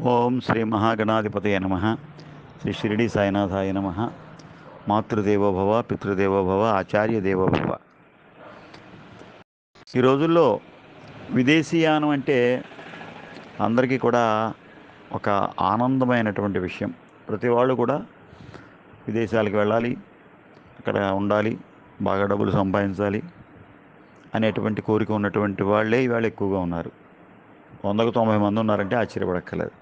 ఓం శ్రీ మహాగణాధిపతయ నమ. శ్రీ షిరిడి సాయినాథాయ నమ. మాతృదేవోభవ పితృదేవోభవ ఆచార్య దేవోభవ ఈ రోజుల్లో విదేశీయానం అంటే అందరికీ కూడా ఒక ఆనందమైనటువంటి విషయం. ప్రతి వాళ్ళు కూడా విదేశాలకు వెళ్ళాలి అక్కడ ఉండాలి బాగా డబ్బులు సంపాదించాలి అనేటువంటి కోరిక ఉన్నటువంటి వాళ్ళే ఇవాళ ఎక్కువగా ఉన్నారు. వందకు తొంభై మంది ఉన్నారంటే ఆశ్చర్యపడక్కర్లేదు.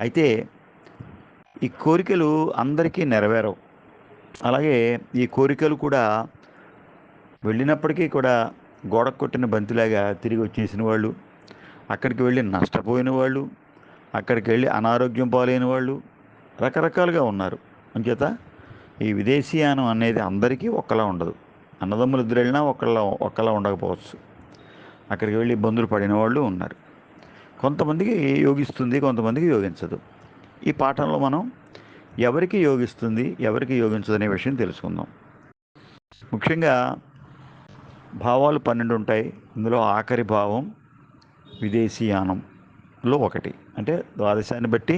అయితే ఈ కోరికలు అందరికీ నెరవేరవు. అలాగే ఈ కోరికలు కూడా వెళ్ళినప్పటికీ కూడా గోడ కొట్టిన బంతిలాగా తిరిగి వచ్చేసిన వాళ్ళు అక్కడికి వెళ్ళి నష్టపోయిన వాళ్ళు అక్కడికి వెళ్ళి అనారోగ్యం పాలైన వాళ్ళు రకరకాలుగా ఉన్నారు. అంచేత ఈ విదేశీయానం అనేది అందరికీ ఒక్కలా ఉండదు. అన్నదమ్ములు ఇద్దరు వెళ్ళినా ఒకళ్ళ ఒక్కలా ఉండకపోవచ్చు. అక్కడికి వెళ్ళి ఇబ్బందులు పడిన వాళ్ళు ఉన్నారు. కొంతమందికి యోగిస్తుంది కొంతమందికి యోగించదు. ఈ పాఠంలో మనం ఎవరికి యోగిస్తుంది ఎవరికి యోగించదు అనే విషయం తెలుసుకుందాం. ముఖ్యంగా భావాలు పన్నెండు ఉంటాయి. ఇందులో ఆఖరి భావం విదేశీయానంలో ఒకటి. అంటే ద్వాదశాన్ని బట్టి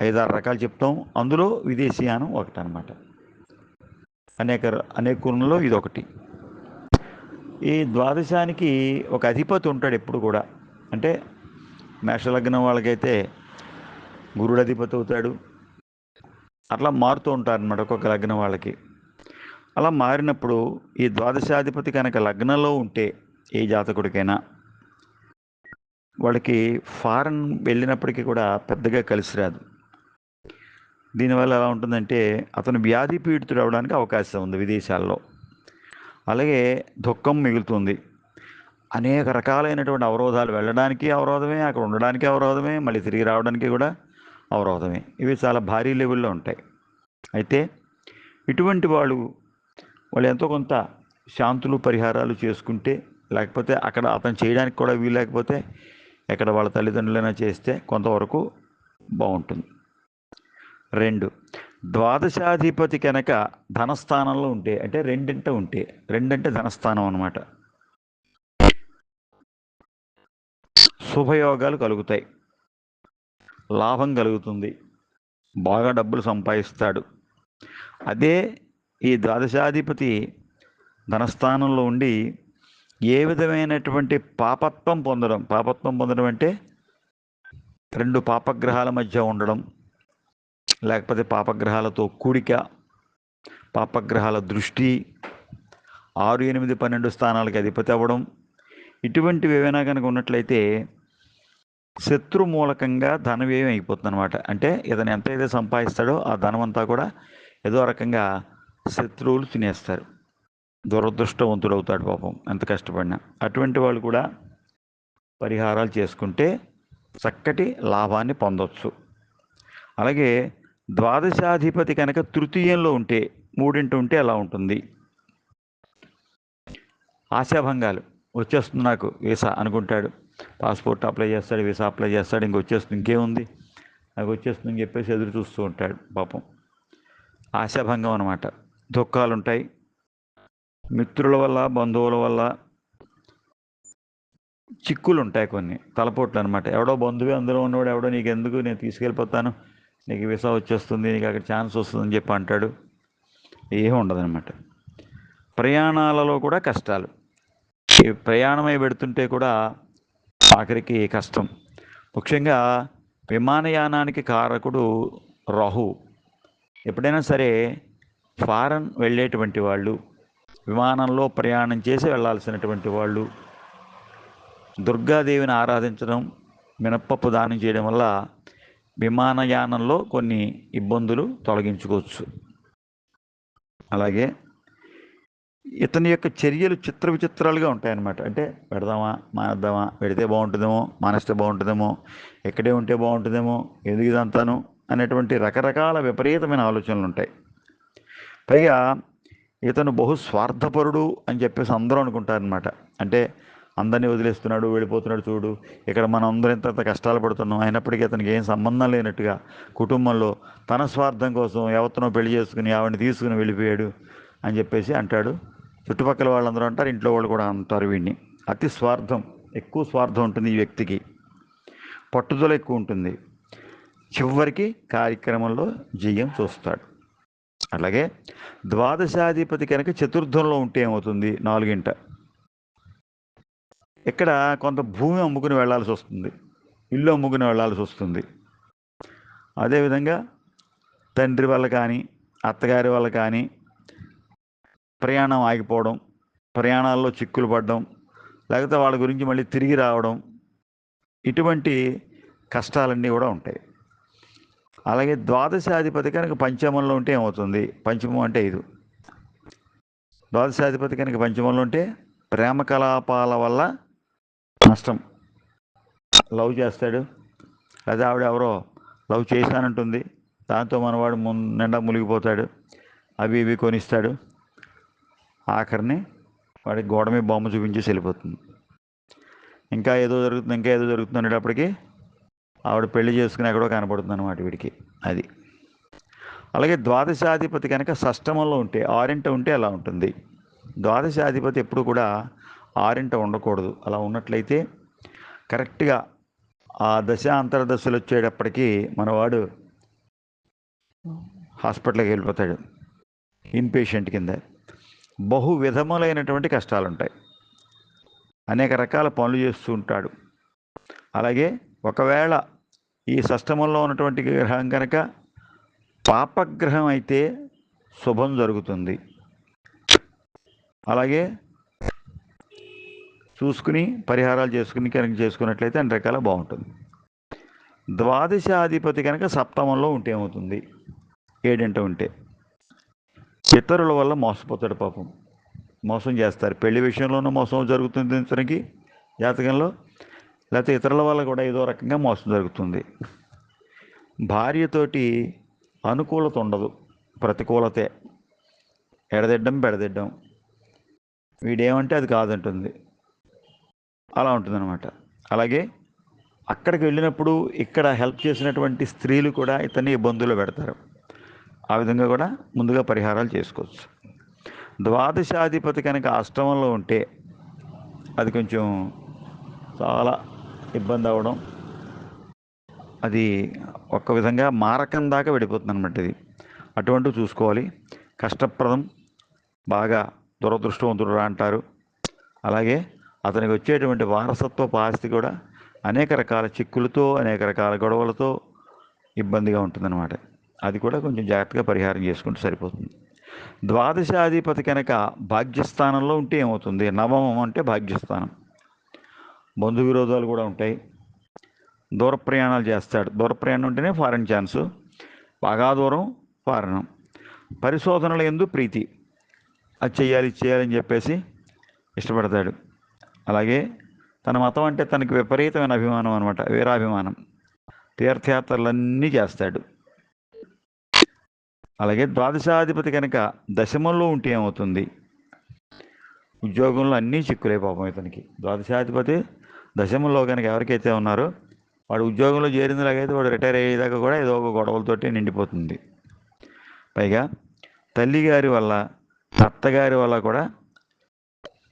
ఐదారు రకాలు చెప్తాం. అందులో విదేశీయానం ఒకటి అనమాట అనేక అనేక కులంలో ఇది ఒకటి ఈ ద్వాదశానికి ఒక అధిపతి ఉంటాడు ఎప్పుడు కూడా. అంటే మేషలగ్నం వాళ్ళకైతే గురుడు అధిపతి అవుతాడు. అట్లా మారుతూ ఉంటారనమాట ఒక్కొక్క లగ్నం వాళ్ళకి. అలా మారినప్పుడు ఈ ద్వాదశాధిపతి కనుక లగ్నంలో ఉంటే ఏ జాతకుడికైనా వాళ్ళకి ఫారెన్ వెళ్ళినప్పటికీ కూడా పెద్దగా కలిసి రాదు. దీనివల్ల ఎలా ఉంటుందంటే అతను వ్యాధి పీడితుడు అవడానికి అవకాశం ఉంది విదేశాల్లో. అలాగే దుఃఖం మిగులుతుంది. అనేక రకాలైనటువంటి అవరోధాలు వెళ్ళడానికి అవరోధమే అక్కడ ఉండడానికి అవరోధమే మళ్ళీ తిరిగి రావడానికి కూడా అవరోధమే. ఇవి చాలా భారీ లెవెల్లో ఉంటాయి. అయితే ఇటువంటి వాళ్ళు వాళ్ళు ఎంతో కొంత శాంతులు పరిహారాలు చేసుకుంటే లేకపోతే అక్కడ అతను చేయడానికి కూడా వీలు లేకపోతే ఎక్కడ వాళ్ళ తల్లిదండ్రులైనా చేస్తే కొంతవరకు బాగుంటుంది. రెండు ద్వాదశాధిపతి కనుక ధనస్థానంలో ఉంటే అంటే రెండింట ఉంటే రెండంటే ధనస్థానం అనమాట శుభయోగాలు కలుగుతాయి. లాభం కలుగుతుంది. బాగా డబ్బులు సంపాదిస్తాడు. అదే ఈ ద్వాదశాధిపతి ధనస్థానంలో ఉండి ఏ విధమైనటువంటి పాపత్వం పొందడం? పాపత్వం పొందడం అంటే రెండు పాపగ్రహాల మధ్య ఉండడం లేకపోతే పాపగ్రహాలతో కూడిక పాపగ్రహాల దృష్టి ఆరు ఎనిమిది పన్నెండు స్థానాలకి అధిపతి అవ్వడం. ఇటువంటివి ఏవైనా కనుక ఉన్నట్లయితే శత్రు మూలకంగా ధన వ్యయం అయిపోతుంది అనమాట అంటే ఇతను ఎంతైతే సంపాదిస్తాడో ఆ ధనం అంతా కూడా ఏదో రకంగా శత్రువులు తినేస్తారు. దురదృష్టవంతుడు అవుతాడు పాపం ఎంత కష్టపడినా. అటువంటి వాళ్ళు కూడా పరిహారాలు చేసుకుంటే చక్కటి లాభాన్ని పొందవచ్చు అలాగే ద్వాదశాధిపతి కనుక తృతీయంలో ఉంటే మూడింటి ఉంటే ఎలా ఉంటుంది? ఆశాభంగాలు. వచ్చేస్తుంది నాకు వీసా అనుకుంటాడు. పాస్పోర్ట్ అప్లై చేస్తాడు వీసా అప్లై చేస్తాడు ఇంక వచ్చేస్తుంది ఇంకేముంది? నాకు వచ్చేస్తుంది అని చెప్పేసి ఎదురు చూస్తూ ఉంటాడు పాపం. ఆశాభంగం అనమాట దుఃఖాలు ఉంటాయి మిత్రుల వల్ల బంధువుల వల్ల చిక్కులు ఉంటాయి కొన్ని తలపోట్లు అనమాట ఎవడో బంధువే అందులో ఉన్నవాడు ఎవడో నీకు ఎందుకు నేను తీసుకెళ్ళిపోతాను నీకు వీసా వచ్చేస్తుంది నీకు అక్కడ ఛాన్స్ వస్తుందని చెప్పి అంటాడు. ఏమీ ఉండదనమాట ప్రయాణాలలో కూడా కష్టాలు. ఈ ప్రయాణమై పెడుతుంటే కూడా ఆఖరికి కష్టం. ముఖ్యంగా విమానయానానికి కారకుడు రాహు ఎప్పుడైనా సరే ఫారెన్ వెళ్ళేటువంటి వాళ్ళు విమానంలో ప్రయాణం చేసి వెళ్ళాల్సినటువంటి వాళ్ళు దుర్గాదేవిని ఆరాధించడం మినప్పప్పు దానం చేయడం వల్ల విమానయానంలో కొన్ని ఇబ్బందులు తొలగించుకోవచ్చు. అలాగే ఇతని యొక్క చర్యలు చిత్ర విచిత్రాలుగా ఉంటాయన్నమాట. అంటే పెడదామా మానేద్దామా పెడితే బాగుంటుందేమో మానేస్తే బాగుంటుందేమో ఎక్కడే ఉంటే బాగుంటుందేమో ఎందుకు ఇదంతాను అనేటువంటి రకరకాల విపరీతమైన ఆలోచనలు ఉంటాయి. పైగా ఇతను బహు స్వార్థపరుడు అని చెప్పేసి అందరూ అనుకుంటారనమాట అంటే అందరినీ వదిలేస్తున్నాడు వెళ్ళిపోతున్నాడు చూడు ఇక్కడ మనం అందరం ఇంత కష్టాలు పడుతున్నాం అయినప్పటికీ అతనికి ఏం సంబంధం లేనట్టుగా కుటుంబంలో తన స్వార్థం కోసం ఎవరినో పెళ్ళి చేసుకుని ఆవిడని తీసుకుని వెళ్ళిపోయాడు అని చెప్పేసి అంటాడు చుట్టుపక్కల వాళ్ళందరూ అంటారు ఇంట్లో వాళ్ళు కూడా అంటారు వీడిని అతి స్వార్థం ఎక్కువ స్వార్థం ఉంటుంది ఈ వ్యక్తికి. పట్టుదల ఎక్కువ ఉంటుంది. చివరికి కార్యక్రమంలో జయం చూస్తాడు. అలాగే ద్వాదశాధిపతి కనుక చతుర్థంలో ఉంటే ఏమవుతుంది? నాలుగింట. ఇక్కడ కొంత భూమి అమ్ముకుని వెళ్ళాల్సి వస్తుంది. ఇల్లు అమ్ముకుని వెళ్ళాల్సి వస్తుంది. అదేవిధంగా తండ్రి వల్ల కానీ అత్తగారి వల్ల కానీ ప్రయాణం ఆగిపోవడం ప్రయాణాల్లో చిక్కులు పడడం లేకపోతే వాళ్ళ గురించి మళ్ళీ తిరిగి రావడం ఇటువంటి కష్టాలన్నీ కూడా ఉంటాయి. అలాగే ద్వాదశాధిపతి కనుక పంచమంలో ఉంటే ఏమవుతుంది? పంచమం అంటే ఐదు ద్వాదశాధిపతి కనుక పంచమంలో ఉంటే ప్రేమ కలాపాల వల్ల నష్టం. లవ్ చేస్తాడు. లేదా ఆవిడ ఎవరో లవ్ చేశానంటుంది. దాంతో మనవాడు మున్ నిండా మునిగిపోతాడు. అవి ఇవి కొనిస్తాడు. ఆఖరిని వాడికి గోడ మీద బొమ్మ చూపించేసి వెళ్ళిపోతుంది. ఇంకా ఏదో జరుగుతుంది ఇంకా ఏదో జరుగుతుంది అనేటప్పటికి ఆవిడ పెళ్ళి చేసుకుని ఎక్కడో కనపడుతుంది అనమాట వీడికి. అది. అలాగే ద్వాదశాధిపతి కనుక షష్టమంలో ఉంటే ఆరింట ఉంటే అలా ఉంటుంది. ద్వాదశాధిపతి ఎప్పుడు కూడా ఆరింట ఉండకూడదు. అలా ఉన్నట్లయితే కరెక్ట్గా ఆ దశ అంతర్దశలు వచ్చేటప్పటికీ మనవాడు హాస్పిటల్కి వెళ్ళిపోతాడు. ఇన్పేషెంట్ కింద. బహు విధములైనటువంటి కష్టాలు ఉంటాయి అనేక రకాల పనులు చేస్తూ ఉంటాడు. అలాగే ఒకవేళ ఈ సష్టమంలో ఉన్నటువంటి గ్రహం కనుక పాపగ్రహం అయితే శుభం జరుగుతుంది. అలాగే చూసుకుని పరిహారాలు చేసుకుని కనుక చేసుకున్నట్లయితే అన్ని రకాల బాగుంటుంది. ద్వాదశాధిపతి కనుక సప్తమంలో ఉంటే ఏమవుతుంది? ఏడింట ఉంటే. ఇతరుల వల్ల మోసపోతాడు పాపం. మోసం చేస్తారు. పెళ్ళి విషయంలోనూ మోసం జరుగుతుంది ఇతనికి జాతకంలో. లేకపోతే ఇతరుల వల్ల కూడా ఏదో రకంగా మోసం జరుగుతుంది. భార్యతోటి అనుకూలత ఉండదు. ప్రతికూలతే. ఎడదిడ్డం బెడదిడ్డం. వీడేమంటే అది కాదంటుంది. అలా ఉంటుందన్నమాట. అలాగే అక్కడికి వెళ్ళినప్పుడు ఇక్కడ హెల్ప్ చేసినటువంటి స్త్రీలు కూడా ఇతన్ని ఇబ్బందులు పెడతారు. ఆ విధంగా కూడా ముందుగా పరిహారాలు చేసుకోవచ్చు. ద్వాదశాధిపతి కనుక అష్టమంలో ఉంటే అది కొంచెం చాలా ఇబ్బంది అవ్వడం అది ఒక్క విధంగా మారకం దాకా వెళ్ళిపోతుంది అనమాట ఇది. అటువంటివి చూసుకోవాలి. కష్టప్రదం బాగా దురదృష్టవంతుడు అంటారు. అలాగే అతనికి వచ్చేటువంటి వారసత్వ ఆస్తి కూడా అనేక రకాల చిక్కులతో అనేక రకాల గొడవలతో ఇబ్బందిగా ఉంటుందన్నమాట. అది కూడా కొంచెం జాగ్రత్తగా పరిహారం చేసుకుంటే సరిపోతుంది. ద్వాదశాధిపతి కనుక భాగ్యస్థానంలో ఉంటే ఏమవుతుంది? నవమం అంటే భాగ్యస్థానం. బంధు విరోధాలు కూడా ఉంటాయి. దూర ప్రయాణాలు చేస్తాడు. దూర ప్రయాణం ఉంటేనే ఫారెన్ ఛాన్సు. బాగా దూరం ఫారెన్. పరిశోధనల ఎందు ప్రీతి. అది చేయాలి చేయాలని చెప్పేసి ఇష్టపడతాడు. అలాగే తన మతం అంటే తనకి విపరీతమైన అభిమానం అనమాట వీరాభిమానం. తీర్థయాత్రలన్నీ చేస్తాడు. అలాగే ద్వాదశాధిపతి కనుక దశమంలో ఉంటే ఏమవుతుంది? ఉద్యోగంలో అన్నీ చిక్కులే పాపం ఇతనికి. ద్వాదశాధిపతి దశమంలో కనుక ఎవరికైతే ఉన్నారో వాడు ఉద్యోగంలో చేరినలాగైతే వాడు రిటైర్ అయ్యేదాకా కూడా ఏదో ఒక గొడవలతోటి నిండిపోతుంది. పైగా తల్లిగారి వల్ల అత్తగారి వల్ల కూడా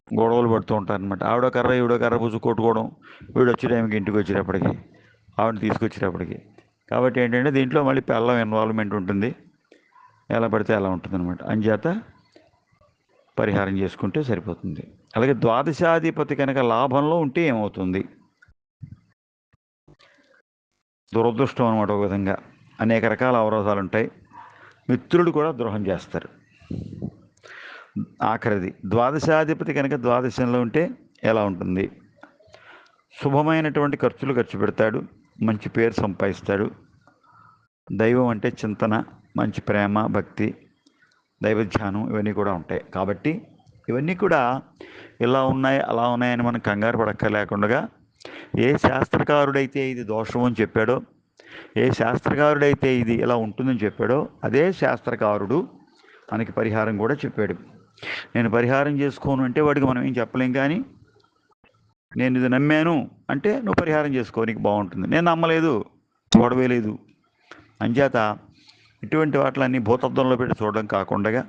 గొడవలు పడుతూ ఉంటారు అనమాట ఆవిడ కర్ర ఈవిడ కర్ర పుచ్చు కొట్టుకోవడం వీడు వచ్చే టైంకి ఇంటికి వచ్చేటప్పటికి ఆవిడని తీసుకొచ్చేటప్పటికి. కాబట్టి ఏంటంటే దీంట్లో మళ్ళీ పిల్లం ఇన్వాల్వ్మెంట్ ఉంటుంది. ఎలా పడితే అలా ఉంటుంది అనమాట అంచేత పరిహారం చేసుకుంటే సరిపోతుంది. అలాగే ద్వాదశాధిపతి కనుక లాభంలో ఉంటే ఏమవుతుంది? దురదృష్టం అనమాట ఒక విధంగా. అనేక రకాల అవరోధాలు ఉంటాయి. మిత్రుడు కూడా ద్రోహం చేస్తారు. ఆఖరిది ద్వాదశాధిపతి కనుక ద్వాదశంలో ఉంటే ఎలా ఉంటుంది? శుభమైనటువంటి ఖర్చులు ఖర్చు పెడతాడు. మంచి పేరు సంపాదిస్తాడు. దైవం అంటే చింతన. మంచి ప్రేమ భక్తి దైవధ్యానం ఇవన్నీ కూడా ఉంటాయి. కాబట్టి ఇవన్నీ కూడా ఇలా ఉన్నాయి అలా ఉన్నాయని మనం కంగారు పడక్కర్లేకుండా ఏ శాస్త్రకారుడైతే ఇది దోషం అని చెప్పాడో ఏ శాస్త్రకారుడైతే ఇది ఇలా ఉంటుందని చెప్పాడో అదే శాస్త్రకారుడు మనకి పరిహారం కూడా చెప్పాడు. నేను పరిహారం చేసుకోను అంటే వాడికి మనం ఏం చెప్పలేం కానీ నేను ఇది నమ్మాను అంటే నువ్వు పరిహారం చేసుకో నీకు బాగుంటుంది. నేను నమ్మలేదు గొడవే లేదు. అంచేత ఇటువంటి వాటిలన్నీ భూతత్వంలో పెట్టి చూడడం కాకుండా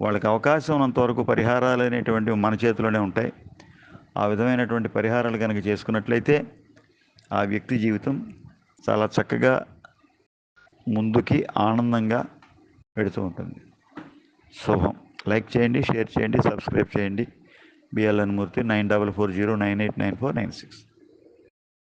వాళ్ళకి అవకాశం ఉన్నంతవరకు పరిహారాలు అనేటువంటివి మన చేతిలోనే ఉంటాయి. ఆ విధమైనటువంటి పరిహారాలు కనుక చేసుకున్నట్లయితే ఆ వ్యక్తి జీవితం చాలా చక్కగా ముందుకి ఆనందంగా పెడుతూ ఉంటుంది. శుభం. లైక్ చేయండి షేర్ చేయండి సబ్స్క్రైబ్ చేయండి. BLN Murthy nine double four zero nine eight nine four nine six.